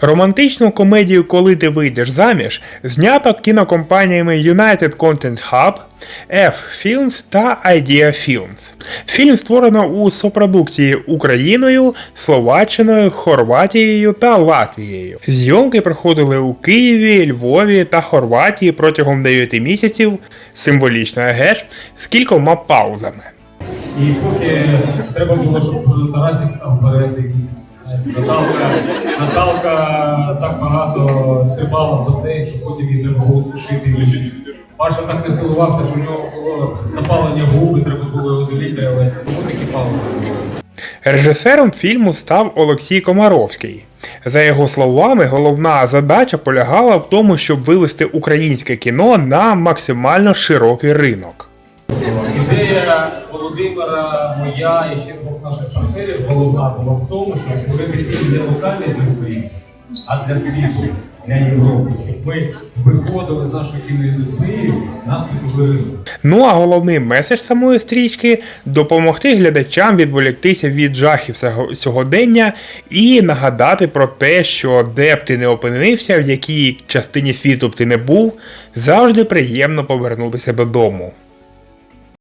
Романтичну комедію Коли ти вийдеш заміж знято кінокомпаніями United Content Hub, F Films та Idea Films. Фільм створено у сопродукції Україною, Словаччиною, Хорватією та Латвією. Зйомки проходили у Києві, Львові та Хорватії протягом 9 місяців, символічно геш, з кількома паузами. І поки треба було, щоб Тарасик став вперед якийсь. Наталка, Наталка так багато стрибала в басейн, що потім їй треба було сушити. Паша так не цілувався, що у нього було запалення губи, треба було його до лікаря вести. Тому такі паузи. Режисером фільму став Олексій Комаровський. За його словами, головна задача полягала в тому, щоб вивести українське кіно на максимально широкий ринок. Ідея Володимира, моя і ще двох наших партнерів головна була в тому, щоб створити не локальний для України, а для світу, для Європи, щоб ми виходили з нашої кіноіндустрії на світовий ринок. Ну а головний меседж самої стрічки допомогти глядачам відволіктися від жахів сьогодення і нагадати про те, що де б ти не опинився, в якій частині світу б ти не був, завжди приємно повернутися додому.